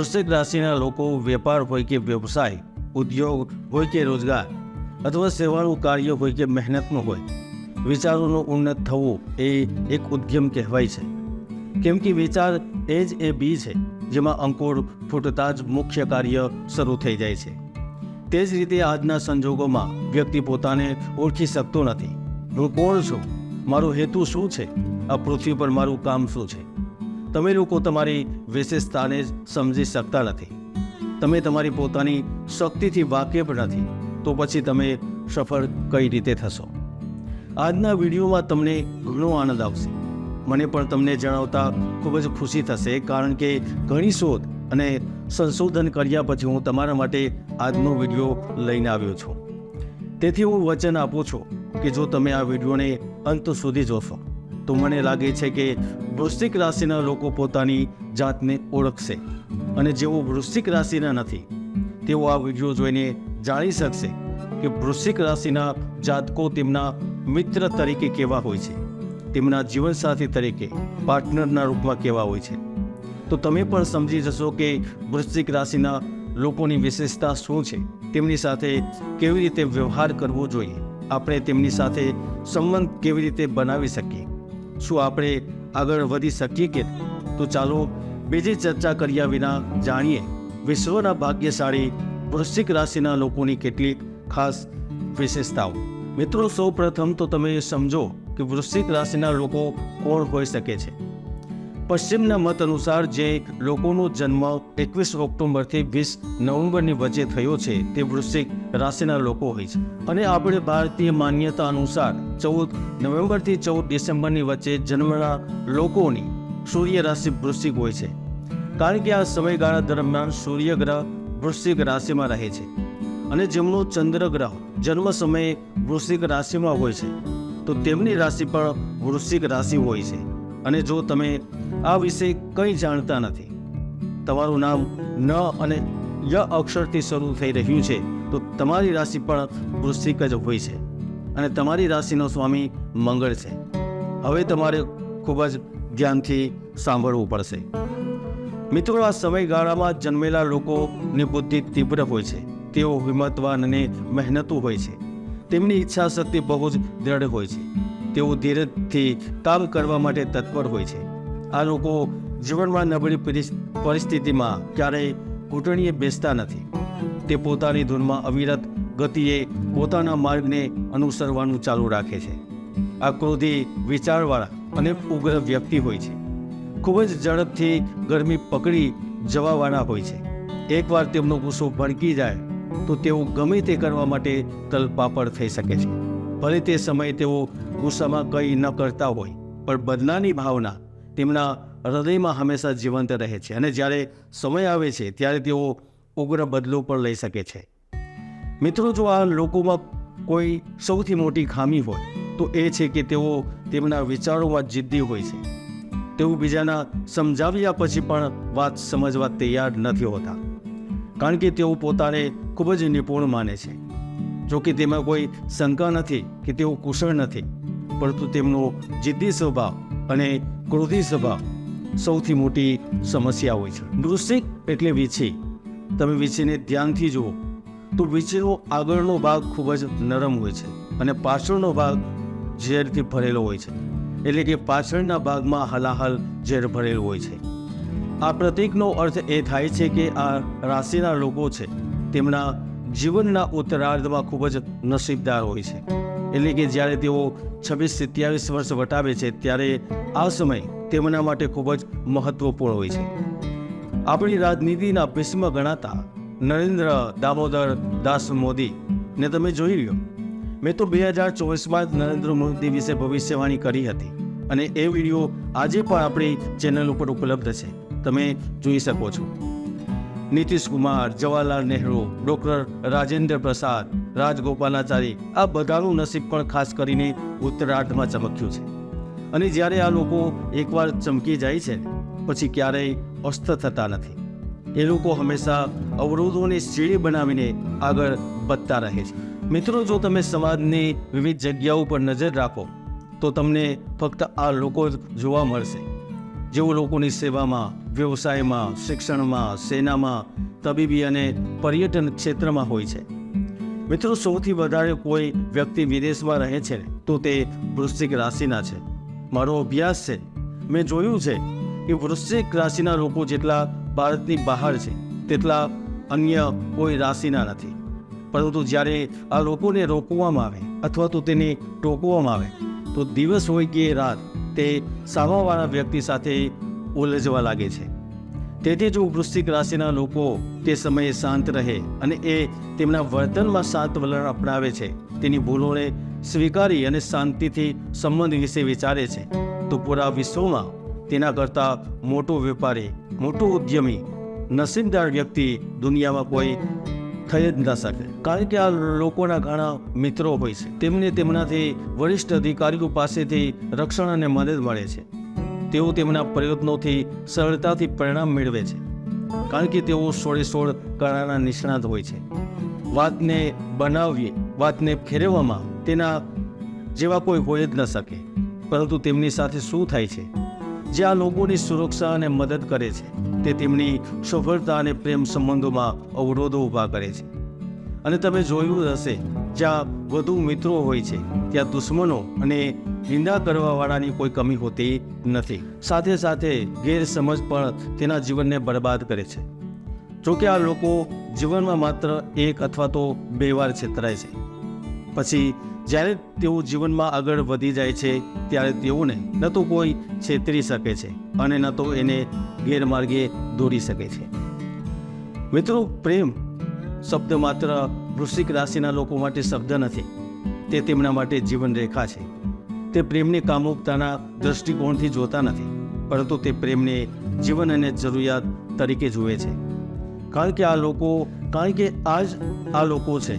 વૃશ્ચિક રાશિના લોકો વેપાર હોય કે વ્યવસાય, ઉદ્યોગ હોય કે રોજગાર અથવા સેવાનું કાર્ય હોય કે મહેનતનું હોય, વિચારોનું ઉન્નત થવું એ એક ઉદ્યમ કહેવાય છે. કેમ કે વિચાર એ જ એ બી છે જેમાં અંકુર ફૂટતા જ મુખ્ય કાર્ય શરૂ થઈ જાય છે. તે જ રીતે આજના સંજોગોમાં વ્યક્તિ પોતાને ઓળખી શકતો નથી. હું કોણ છું? મારો હેતુ શું છે? આ પૃથ્વી પર મારું કામ શું છે? તમે લોકો તમારી વિશેષતાને સમજી શકતા નથી. તમે તમારી પોતાની શક્તિથી વાકેફ નથી, તો પછી તમે સફળ કઈ રીતે થશો? આજના વિડીયોમાં તમને ઘણો આનંદ આવશે. મને પણ તમને જણાવતા ખૂબ જ ખુશી થશે, કારણ કે ઘણી શોધ અને સંશોધન કર્યા પછી હું તમારા માટે આજનો વીડિયો લઈને આવ્યો છું. તેથી હું વચન આપું છું કે જો તમે આ વિડીયોને અંત સુધી જોશો તો મને લાગે છે કે વૃશ્ચિક રાશિના લોકો પોતાની જાતને ઓળખશે અને જેઓ વૃશ્ચિક રાશિના નથી, તેઓ આ વીડિયો જોઈને જાણી શકશે કે વૃશ્ચિક રાશિના જાતકો તેમના મિત્ર તરીકે કેવા હોય છે, તેમના જીવનસાથી તરીકે, પાર્ટનરના રૂપમાં કેવા હોય છે. તો તમે પણ સમજી જશો કે વૃશ્ચિક રાશિના લોકોની વિશેષતા શું છે? તેમની સાથે કેવી રીતે વ્યવહાર કરવો જોઈએ? આપણે તેમની સાથે સંબંધ કેવી રીતે બનાવી શકીએ? શું આપણે આગળ વધી શકીએ કે તો ચાલો બીજી ચર્ચા કર્યા વિના જાણીએ. વિશ્વના ભાગ્યશાળી વૃશ્ચિક રાશિના લોકોની કેટલીક ખાસ વિશેષતાઓ. મિત્રો સૌ પ્રથમ તો તમે સમજો કે વૃશ્ચિક રાશિના લોકો કોણ હોઈ શકે છે. પશ્ચિમના મત અનુસાર જે લોકોનો જન્મ એકવીસ ઓક્ટોબરથી વીસ નવેમ્બરની વચ્ચે થયો છે, તે વૃશ્ચિક રાશિના લોકો હોય છે. અને આપણે ભારતીય માન્યતા અનુસાર ચૌદ નવેમ્બરથી ચૌદ ડિસેમ્બરની વચ્ચે જન્મના લોકોની સૂર્ય રાશિ વૃશ્ચિક હોય છે. કારણ કે આ સમયગાળા દરમિયાન સૂર્ય ગ્રહ વૃશ્ચિક રાશિમાં રહે છે. અને જેમનો ચંદ્ર ગ્રહ જન્મ સમયે વૃશ્ચિક રાશિમાં હોય છે, તો તેમની રાશિ પણ વૃશ્ચિક રાશિ હોય છે. અને જો તમે આ વિશે કંઈ જાણતા નથી. તમારું નામ ન અને ય અક્ષરથી શરૂ થઈ રહ્યું છે, તો તમારી રાશિ પણ વૃશ્ચિક જ હોય છે અને તમારી રાશિનો સ્વામી મંગળ છે. હવે તમારે ખૂબ જ ધ્યાનથી સાંભળવું પડશે. મિત્રો, આ સમયગાળામાં જન્મેલા લોકોની બુદ્ધિ તીવ્ર હોય છે. તેઓ હિંમતવાન અને મહેનતુ હોય છે. તેમની ઈચ્છા શક્તિ બહુ જ દ્રઢ હોય છે. તેઓ ધીરજથી કામ કરવા માટે તત્પર હોય છે. આ લોકો જીવનમાં નબળી પરિસ- પરિસ્થિતિમાં ક્યારેય ઘૂંટણીએ બેસતા નથી. તે પોતાની ધૂનમાં અવિરત ગતિએ પોતાના માર્ગને અનુસરવાનું ચાલુ રાખે છે. આ ક્રોધી વિચારવાળા અને ઉગ્ર વ્યક્તિ હોય છે. ખૂબ જ ઝડપથી ગરમી પકડી જવાવાળા હોય છે. એકવાર તેમનો ગુસ્સો ભડકી જાય, તો તેઓ ગમે તે કરવા માટે તલપાપડ થઈ શકે છે. ભલે તે સમયે તેઓ ગુસ્સામાં કંઈ ન કરતા હોય, પણ બદલાની ભાવના તેમના હૃદયમાં હંમેશા જીવંત રહે છે અને જ્યારે સમય આવે છે ત્યારે તેઓ ઉગ્ર બદલો પણ લઈ શકે છે. મિત્રો, જો આ લોકોમાં કોઈ સૌથી મોટી ખામી હોય, તો એ છે કે તેઓ તેમના વિચારોમાં જિદ્દી હોય છે. તેઓ બીજાના સમજાવ્યા પછી પણ વાત સમજવા તૈયાર નથી હોતા, કારણ કે તેઓ પોતાને ખૂબ જ નિપુણ માને છે. જો કે તેમાં કોઈ શંકા નથી કે તેઓ કુશળ નથી, પરંતુ તેમનો જિદ્દી સ્વભાવ અને ક્રોધી સ્વભાવ સૌથી મોટી સમસ્યા હોય છે. વૃશ્ચિક એટલે વીછી. તમે વીછીને ધ્યાનથી જુઓ તો વીછીનો આગળનો ભાગ ખૂબ જ નરમ હોય છે અને પાછળનો ભાગ ઝેરથી ભરેલો હોય છે. એટલે કે પાછળના ભાગમાં હલાહલ ઝેર ભરેલું હોય છે. આ પ્રતીકનો અર્થ એ થાય છે કે આ રાશિના લોકો છે. તેમના જીવનના ઉત્તરાર્ધમાં ખૂબ જ નસીબદાર હોય છે. એટલે કે જ્યારે તેઓ છવ્વીસ સત્યાવીસ વર્ષ વટાવે છે, ત્યારે આ સમય તેમના માટે ખૂબ જ મહત્વપૂર્ણ હોય છે. આપણી રાજનીતિના ભીષ્મ ગણાતા નરેન્દ્ર દામોદર દાસ મોદી ને તમે જોઈ લ્યો. મેં તો બે હજાર ચોવીસમાં જ નરેન્દ્ર મોદી વિશે ભવિષ્યવાણી કરી હતી અને એ વીડિયો આજે પણ આપણી ચેનલ ઉપર ઉપલબ્ધ છે. તમે જોઈ શકો છો. નીતિશ કુમાર, જવાહરલાલ નહેરુ, ડૉક્ટર રાજેન્દ્ર પ્રસાદ રાજગોપાલાચારી આ બધાનું નસીબ પણ ખાસ કરીને ઉત્તરાર્ધમાં ચમક્યું છે. અને જ્યારે આ લોકો એકવાર ચમકી જાય છે, પછી ક્યારેય અસ્ત થતા નથી. એ લોકો હંમેશા અવરોધોને સીડી બનાવીને આગળ વધતા રહે છે. મિત્રો, જો તમે સમાજની વિવિધ જગ્યાઓ પર નજર રાખો, તો તમને ફક્ત આ લોકો જ જોવા મળશે. જેઓ લોકોની સેવામાં, વ્યવસાયમાં, શિક્ષણમાં, સેનામાં, તબીબી અને પર્યટન ક્ષેત્રમાં હોય છે. મિત્રો, સૌથી વધારે કોઈ વ્યક્તિ વિદેશમાં રહે છે, તો તે વૃશ્ચિક રાશિના છે. મારો અભ્યાસ છે. મેં જોયું છે કે વૃશ્ચિક રાશિના લોકો જેટલા ભારતની બહાર છે, તેટલા અન્ય કોઈ રાશિના નથી. પરંતુ જ્યારે આ લોકોને રોકવામાં આવે અથવા તો તેને ટોકવામાં આવે, તો દિવસ હોય કે રાત, તે સામાવાળા વ્યક્તિ સાથે ઉલઝવા લાગે છે. તેથી જો વૃશ્ચિક રાશિના લોકો તે સમયે શાંત રહે અને એ તેમના વર્તનમાં શાંત વલણ અપનાવે છે. તેની ભૂલોને સ્વીકારી અને શાંતિથી સંબંધ વિશે વિચારે છે. તો પૂરા વિશ્વમાં તેના કરતાં મોટો વેપારી, મોટો ઉદ્યમી નસીબદાર વ્યક્તિ દુનિયામાં કોઈ થઈ જ ન શકે. કારણ કે આ લોકોના ઘણા મિત્રો હોય છે. તેમને તેમનાથી વરિષ્ઠ અધિકારીઓ પાસેથી રક્ષણ અને મદદ મળે છે. તેઓ તેમના પ્રયત્નોથી સરળતાથી પરિણામ મેળવે છે. કારણ કે તેઓ સોળે સોળ કળાના નિષ્ણાત હોય છે. વાતને બનાવવી વાતને ફેરવવામાં તેના જેવા કોઈ હોય જ ન શકે. પરંતુ તેમની સાથે શું થાય છે? જે આ લોકોની સુરક્ષા અને મદદ કરે છે, તે તેમની સફળતા અને પ્રેમ સંબંધોમાં અવરોધો ઊભા કરે છે. અને તમે જોયું હશે જ્યાં વધુ મિત્રો હોય છે, ત્યાં દુશ્મનો અને નિંદા કરવાવાળાની કોઈ કમી હોતી નથી. સાથે સાથે ગેરસમજ પણ તેના જીવનને બરબાદ કરે છે. જોકે આ લોકો જીવનમાં માત્ર એક અથવા તો બે વાર છેતરાય છે. પછી જ્યારે તેઓ જીવનમાં આગળ વધી જાય છે, ત્યારે તેઓને ન તો કોઈ છેતરી શકે છે અને ન તો એને ગેરમાર્ગે દોરી શકે છે. મિત્રો, પ્રેમ શબ્દ માત્ર વૃશ્ચિક રાશિના લોકો માટે શબ્દ નથી. તે તેમના માટે જીવન રેખા છે. તે પ્રેમની કામુકતાના દૃષ્ટિકોણથી જોતા નથી, પરંતુ તે પ્રેમને જીવન અને જરૂરિયાત તરીકે જુએ છે. કારણ કે આ લોકો, કારણ કે આ જ આ લોકો છે,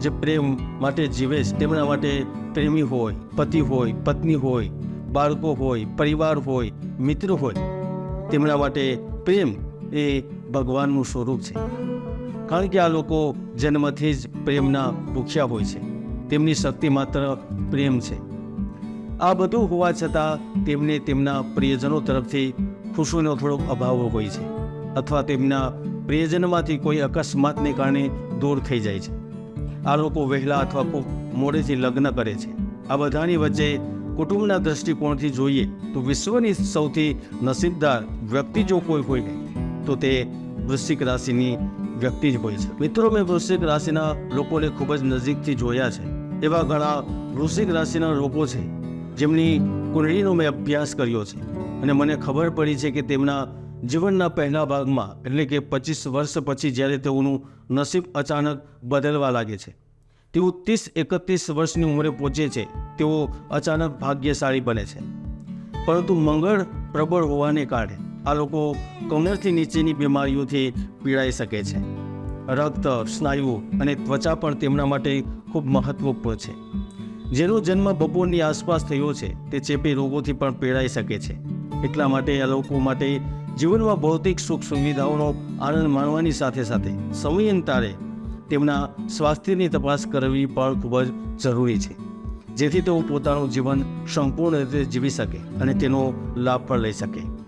જે પ્રેમ માટે જીવે છે, તેમના માટે પ્રેમી હોય, પતિ હોય, પત્ની હોય, બાળકો હોય, પરિવાર હોય, મિત્ર હોય, તેમના માટે પ્રેમ એ ભગવાનનું સ્વરૂપ છે. કારણ કે આ લોકો જન્મથી જ પ્રેમના ભૂખ્યા હોય છે. તેમની શક્તિ માત્ર પ્રેમ છે. આ બધું હોવા છતાં તેમને તેમના પ્રિયજનો તરફથી ખુશીનો થોડો અભાવ હોય છે અથવા તેમના પ્રિયજનમાંથી કોઈ અકસ્માતને કારણે દૂર થઈ જાય છે. આ લોકો વહેલા અથવા મોડેથી લગ્ન કરે છે. આ બધાની વચ્ચે કુટુંબના દૃષ્ટિકોણથી જોઈએ તો વિશ્વની સૌથી નસીબદાર વ્યક્તિ જો કોઈ હોય તો તે વૃશ્ચિક રાશિની વ્યક્તિ જ હોય છે. મિત્રો, મેં વૃશ્ચિક રાશિના લોકોને ખૂબ જ નજીકથી જોયા છે. એવા ઘણા વૃશ્ચિક રાશિના લોકો છે, જેમની કુંડળીનો મેં અભ્યાસ કર્યો છે. અને મને ખબર પડી છે કે તેમના જીવનના પહેલા ભાગમાં, એટલે કે પચીસ વર્ષ પછી જ્યારે તેઓનું નસીબ અચાનક બદલવા લાગે છે, તેઓ ત્રીસ એકત્રીસ વર્ષની ઉંમરે પહોંચે છે, તેઓ અચાનક ભાગ્યશાળી બને છે. પરંતુ મંગળ પ્રબળ હોવાને કારણે આ લોકો કમરથી નીચેની બીમારીઓથી પીડાઈ શકે છે. રક્ત, સ્નાયુ અને ત્વચા પણ તેમના માટે ખૂબ મહત્વપૂર્ણ છે. જેનો જન્મ બપોરની આસપાસ થયો છે, તે ચેપી રોગોથી પણ પીડાઈ શકે છે. એટલા માટે આ લોકો માટે જીવનમાં ભૌતિક સુખ સુવિધાઓનો આનંદ માણવાની સાથે સાથે સમયાંતરે તેમના સ્વાસ્થ્યની તપાસ કરવી પણ ખૂબ જ જરૂરી છે. જેથી તેઓ પોતાનું જીવન સંપૂર્ણ રીતે જીવી શકે અને તેનો લાભ પણ લઈ શકે.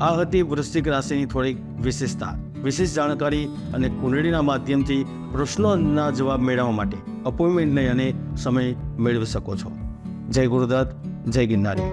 આ હતી વૃશ્ચિક રાશિની થોડીક વિશેષતા વિશેષ જાણકારી અને કુંડળીના માધ્યમથી પ્રશ્નોના જવાબ મેળવવા માટે અપોઇન્ટમેન્ટ લઈ અને સમય મેળવી શકો છો. જય ગુરુદત્ત, જય ગિરનારી.